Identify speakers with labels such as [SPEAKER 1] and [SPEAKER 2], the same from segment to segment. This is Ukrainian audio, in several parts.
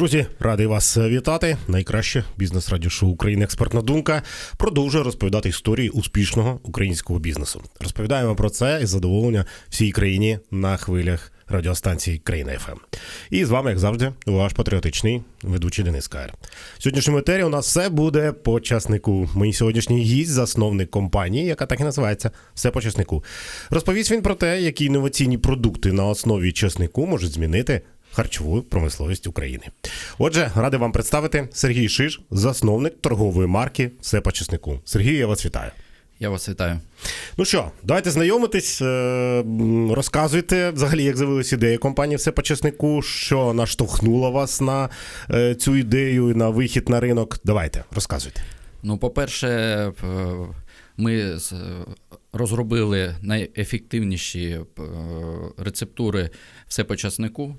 [SPEAKER 1] Друзі, радий вас вітати. Найкраще бізнес радіошоу України Експертна думка продовжує розповідати історії успішного українського бізнесу. Розповідаємо про це із задоволення всій країні на хвилях радіостанції Країна ФМ. І з вами, як завжди, ваш патріотичний ведучий Денис Каєр. В сьогоднішньому етері у нас все буде по часнику. Мій сьогоднішній гість, засновник компанії, яка так і називається Все по часнику. Розповість він про те, які інноваційні продукти на основі часнику можуть змінити харчову промисловість України. Отже, радий вам представити Сергій Шиш, засновник торгової марки Все по чеснику. Сергій, я вас вітаю.
[SPEAKER 2] Я вас вітаю.
[SPEAKER 1] Ну що, давайте знайомитись, е, розказуйте взагалі, як з'явилася ідея компанії Все по чеснику, що наштовхнуло вас на е, цю ідею на вихід на ринок. Давайте, розказуйте.
[SPEAKER 2] Ну, по-перше, е, ми з- розробили найефективніші е, рецептури все по часнику.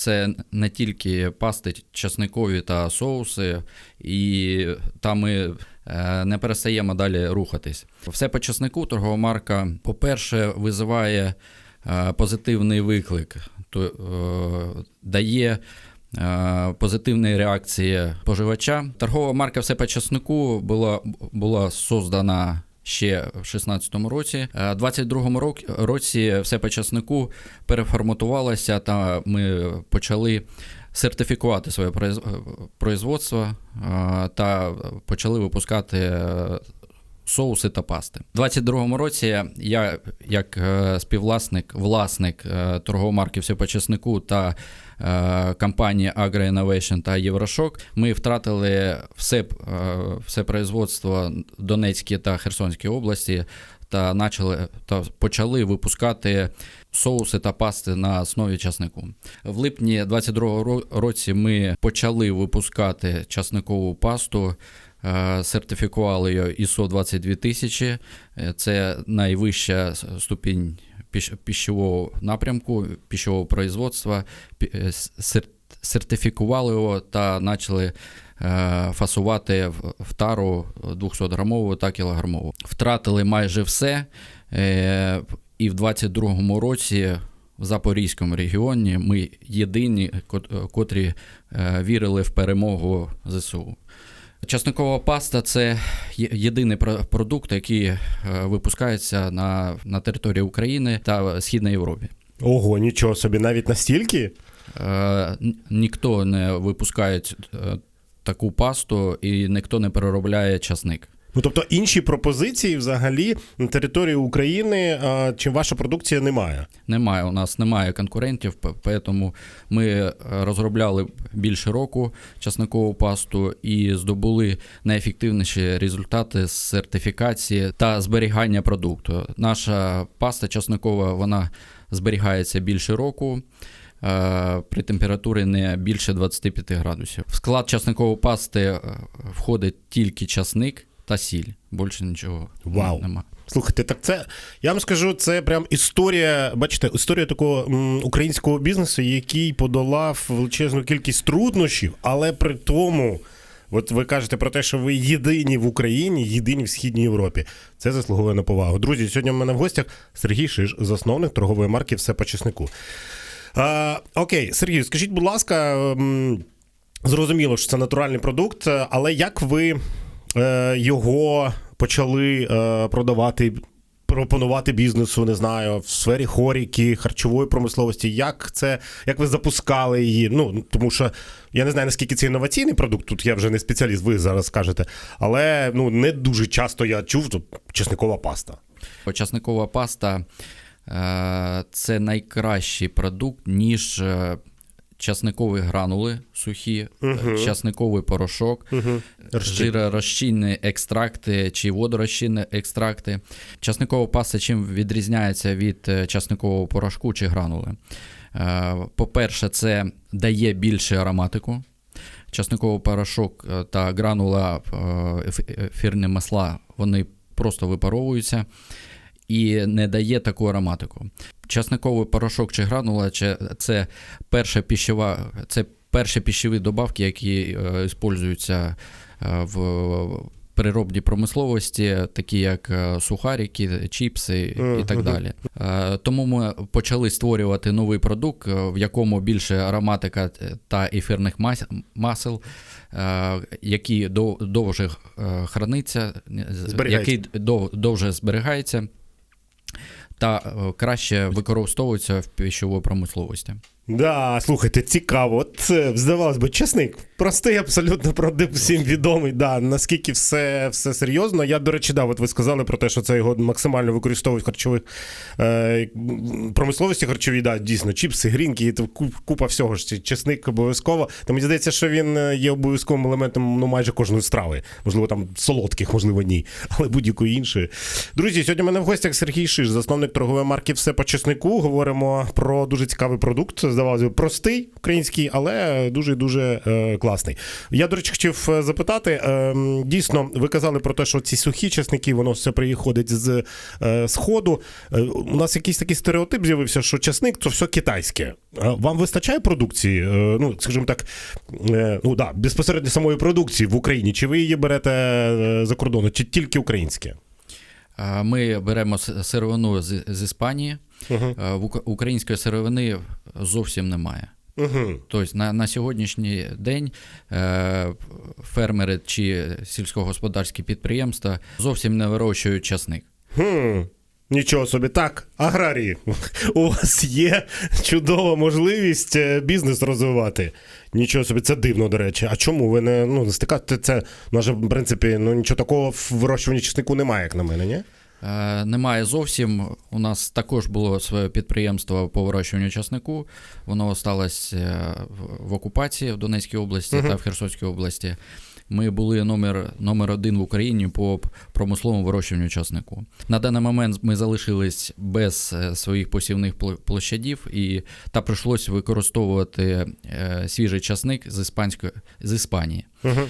[SPEAKER 2] Це не тільки пасти часникові та соуси, і там ми е, не перестаємо далі рухатись. Все по часнику торгова марка, по-перше, визиває е, позитивний виклик, то, е, дає позитивні реакції споживача. Торгова марка все по часнику була, була создана. Ще в 16-му році, Е, 22-му рок- році все по часнику переформатувалося, та ми почали сертифікувати своє производство е, та почали випускати е, соуси та пасти. У 22-му році я, як е, співвласник, власник е, торгової марки «Все по чеснику» та е, компанії Agro Innovation та Єврошок, ми втратили все, е, все производство Донецькій та Херсонській області та, начали, та почали випускати соуси та пасти на основі часнику. В липні 22-го році ми почали випускати часникову пасту. Е, Сертифікували її ISO 22000. Е, Це найвища ступінь пищового напрямку, пищового производства. Сер- Сертифікували його та почали е, фасувати в, тару 200 грамову та кілограмову. Втратили майже все. Е, і в 22-му році в Запорізькому регіоні ми єдині, кот- котрі е, вірили в перемогу ЗСУ. Часникова паста це єдиний продукт, який е, випускається на, на території України та Східної Європі.
[SPEAKER 1] Ого, нічого собі, навіть настільки.
[SPEAKER 2] Е, Ніхто не випускає е, таку пасту і ніхто не переробляє часник.
[SPEAKER 1] Ну тобто інші пропозиції взагалі на території України, чим ваша продукція немає.
[SPEAKER 2] Немає, у нас немає конкурентів, тому ми е, розробляли більше року часникову пасту і здобули найефективніші результати з сертифікації та зберігання продукту. Наша паста часникова вона зберігається більше року. е, При температурі не більше 25 градусів. В склад часникової пасти е, входить тільки часник та сіль. Більше нічого
[SPEAKER 1] Вау.
[SPEAKER 2] немає.
[SPEAKER 1] Слухайте, так це я вам скажу, це прям історія. Бачите, історія такого м, українського бізнесу, який подолав величезну кількість труднощів, але при тому, от ви кажете про те, що ви єдині в Україні, єдині в східній Європі. Це заслуговує на повагу. Друзі, сьогодні в мене в гостях Сергій Шиш, засновник торгової марки Все по чеснику. А, окей, Сергій, скажіть, будь ласка. м, Зрозуміло, що це натуральний продукт, але як ви е, його почали е, продавати, пропонувати бізнесу, не знаю, в сфері хоріки, харчової промисловості? Як це, як ви запускали її? Ну, тому що я не знаю, наскільки це інноваційний продукт, тут я вже не спеціаліст, ви зараз скажете, але ну, не дуже часто я чув тут чесникова паста.
[SPEAKER 2] Часникова паста е, це найкращий продукт, ніж е, часникові гранули сухі, е, часниковий порошок, жиророзчинні екстракти чи водорозчинні екстракти. Часникова паста чим відрізняється від е, часникового порошку чи гранули? Е, По-перше, це дає більше ароматику. Часниковий порошок та гранула ефірні масла вони просто випаровуються і не дає таку ароматику. Часниковий порошок чи гранула чи- це перша пищова, це перші пищові добавки, які е, використовуються е, в переробній промисловості, такі як е, сухарики, чіпси і так далі. Е, Тому ми почали створювати новий продукт, е, в якому більше ароматика та ефірних мас- масел, е, які дов- довше е, храниться, е, який дов- довше зберігається. Та е, краще використовується в пищовій промисловості.
[SPEAKER 1] Да, слухайте, цікаво. Це, здавалось би, чесник. Простий, абсолютно правдив, всім відомий. Да, наскільки все, все серйозно. Я, до речі, да, от ви сказали про те, що це його максимально використовують харчових е, промисловості харчовій, да, дійсно, чіпси, грінки, купа всього ж. Чесник обов'язково. Та мені здається, що він е, є обов'язковим елементом ну, майже кожної страви. Можливо, там солодких, можливо, ні, але будь-якої іншої. Друзі, сьогодні в мене в гостях Сергій Шиш, засновник торгової марки Все по чеснику. Говоримо про дуже цікавий продукт. Здавалося, б, простий український, але дуже дуже е, класний. Я, до речі, хотів е, запитати. Е, дійсно, ви казали про те, що ці сухі чесники, воно все приходить з е, сходу. Е, у нас якийсь такий стереотип з'явився, що чесник це все китайське. Вам вистачає продукції? Е, ну, скажімо так, е, ну да, безпосередньо самої продукції в Україні. Чи ви її берете за кордону, чи тільки українське?
[SPEAKER 2] Ми беремо сировину з, з Іспанії. Е, української сировини зовсім немає.
[SPEAKER 1] Угу.
[SPEAKER 2] Тобто на, на сьогоднішній день е, фермери чи сільськогосподарські підприємства зовсім не вирощують часник.
[SPEAKER 1] Хм, нічого собі. Так, аграрії, у вас є чудова можливість е, бізнес розвивати. Нічого собі, це дивно, до речі. А чому ви не, ну, не стикаєте це? Нас в принципі, ну, нічого такого в вирощуванні чеснику немає, як на мене, ні?
[SPEAKER 2] Е, Немає зовсім. У нас також було своє підприємство по вирощуванню часнику. Воно сталося в- в окупації в Донецькій області
[SPEAKER 1] Мгм.
[SPEAKER 2] та в Херсонській області. Ми були номер, номер один в Україні по промисловому вирощуванню часнику. На даний момент ми залишились без е, своїх посівних площадів, і та прийшлося використовувати е, свіжий часник з іспанської з Іспанії.
[SPEAKER 1] Угу.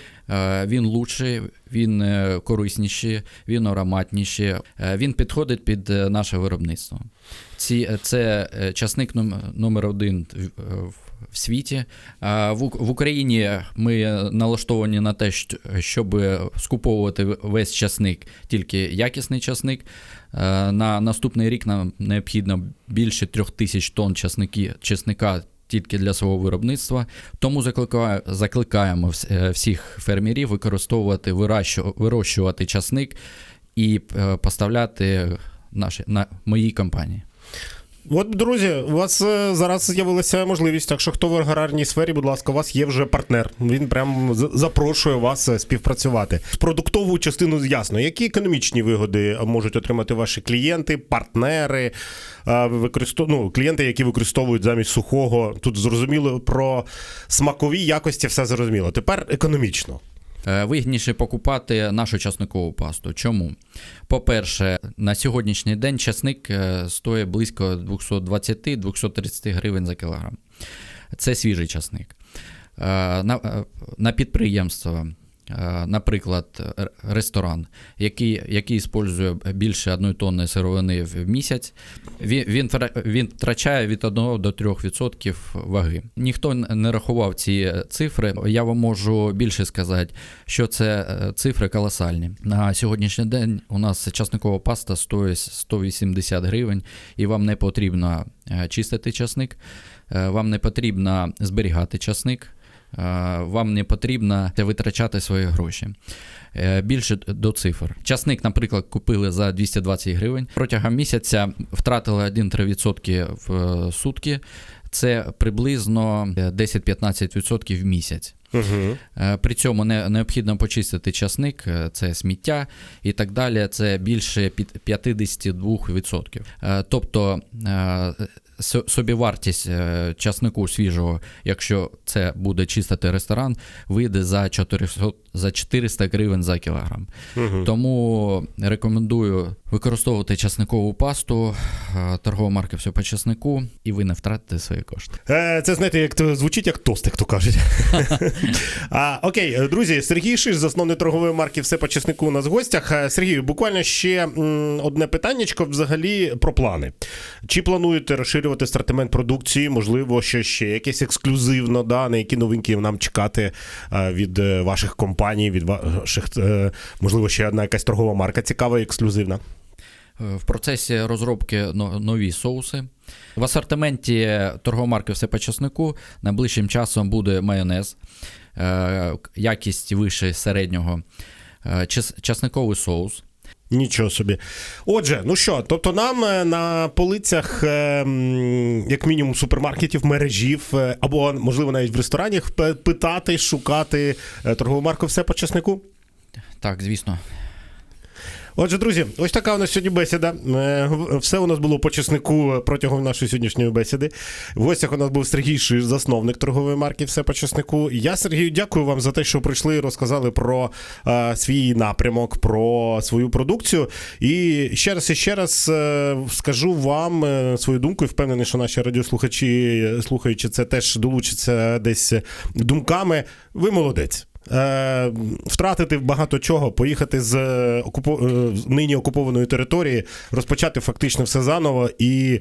[SPEAKER 2] Він лучший, він корисніший, він ароматніший, він підходить під наше виробництво. Ці, це часник номер один в, в- світі. В, Україні ми налаштовані на те, щоб скуповувати весь часник, тільки якісний часник. На наступний рік нам необхідно більше трьох тисяч тонн часники, чесника тільки для свого виробництва. Тому закликаємо е, всіх фермерів використовувати, вирощувати часник і е, поставляти наші, на моїй компанії.
[SPEAKER 1] От, друзі, у вас е, зараз з'явилася можливість, так що хто в аграрній сфері, будь ласка, у вас є вже партнер. Він прям з- запрошує вас е, співпрацювати. Продуктову частину ясно. Які економічні вигоди можуть отримати ваші клієнти, партнери, е, використов... ну, клієнти, які використовують замість сухого. Тут зрозуміло про смакові якості, все зрозуміло. Тепер економічно.
[SPEAKER 2] Е, Вигідніше покупати нашу часникову пасту. Чому? По-перше, на сьогоднішній день часник е, стоїть близько 220-230 гривень за кілограм. Це свіжий часник. Е, На, підприємство, наприклад, ресторан, який, який використовує більше 1 тонни сировини в місяць, він, він, він втрачає від 1 до 3% ваги. Ніхто не рахував ці цифри. Я вам можу більше сказати, що це е, цифри колосальні. На сьогоднішній день у нас часникова паста стоїть 180 гривень, і вам не потрібно е, чистити часник, е, вам не потрібно зберігати часник. Е, Вам не потрібно витрачати свої гроші. Е, Більше до цифр. Часник, наприклад, купили за 220 гривень. Протягом місяця втратили 1-3% в е, сутки. Це приблизно е, 10-15% в місяць.
[SPEAKER 1] Угу.
[SPEAKER 2] При цьому не, необхідно почистити часник, це сміття і так далі. Це більше 52%. Е, Тобто собівартість е, часнику свіжого, якщо це буде чистити ресторан, вийде за 400, за 400 гривень за кілограм.
[SPEAKER 1] Угу.
[SPEAKER 2] Тому рекомендую використовувати часникову пасту, е, торгова марка все по часнику, і ви не втратите свої кошти.
[SPEAKER 1] Е, Це знаєте, як то звучить як тост, як то кажуть. а, окей, е, друзі, Сергій Шиш, засновник торгової марки Все по чеснику у нас в гостях. Сергію, буквально ще одне питаннячко взагалі про плани. Чи плануєте розширювати асортимент продукції? Можливо, що ще якесь ексклюзивно, да, на які новинки нам чекати від ваших компаній, від ваших, можливо, ще одна якась торгова марка цікава і ексклюзивна.
[SPEAKER 2] Е, В процесі розробки нові соуси. В асортименті торгової марки все по часнику найближчим часом буде майонез, е, якість вище середнього, е, часниковий соус.
[SPEAKER 1] Нічого собі. Отже, ну що, тобто нам на полицях, як мінімум, супермаркетів, мережів, або, можливо, навіть в ресторанах питати, шукати торгову марку все по чеснику.
[SPEAKER 2] Так, звісно.
[SPEAKER 1] Отже, друзі, ось така у нас сьогодні бесіда. Е, Все у нас було по чеснику протягом нашої сьогоднішньої бесіди. В гостях у нас був Сергій Шиш, засновник торгової марки Все по чеснику. Я, Сергію, дякую вам за те, що прийшли і розказали про е, свій напрямок, про свою продукцію. І ще раз і ще раз е, скажу вам е, свою думку, і впевнений, що наші радіослухачі, е, слухаючи це, теж долучаться десь думками. Ви молодець. Е, втратити багато чого, поїхати з окупо... е, нині окупованої території, розпочати фактично все заново, і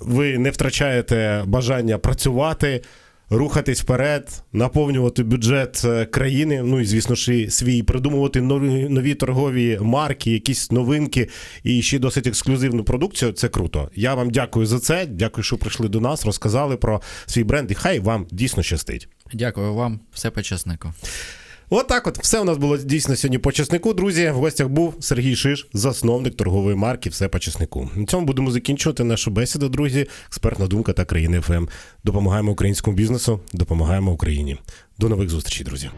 [SPEAKER 1] ви не втрачаєте бажання працювати, рухатись вперед, наповнювати бюджет е, країни. Ну і звісно ж свій, придумувати нові, нові торгові марки, якісь новинки і ще досить ексклюзивну продукцію. Це круто. Я вам дякую за це. Дякую, що прийшли до нас, розказали про свій бренд. І хай вам дійсно щастить.
[SPEAKER 2] Дякую вам, все по часнику.
[SPEAKER 1] От от все у нас було дійсно сьогодні по чеснику. Друзі, в гостях був Сергій Шиш, засновник торгової марки Все по чеснику. На цьому будемо закінчувати нашу бесіду, друзі. Експертна думка та країни ФМ. Допомагаємо українському бізнесу, допомагаємо Україні. До нових зустрічей, друзі.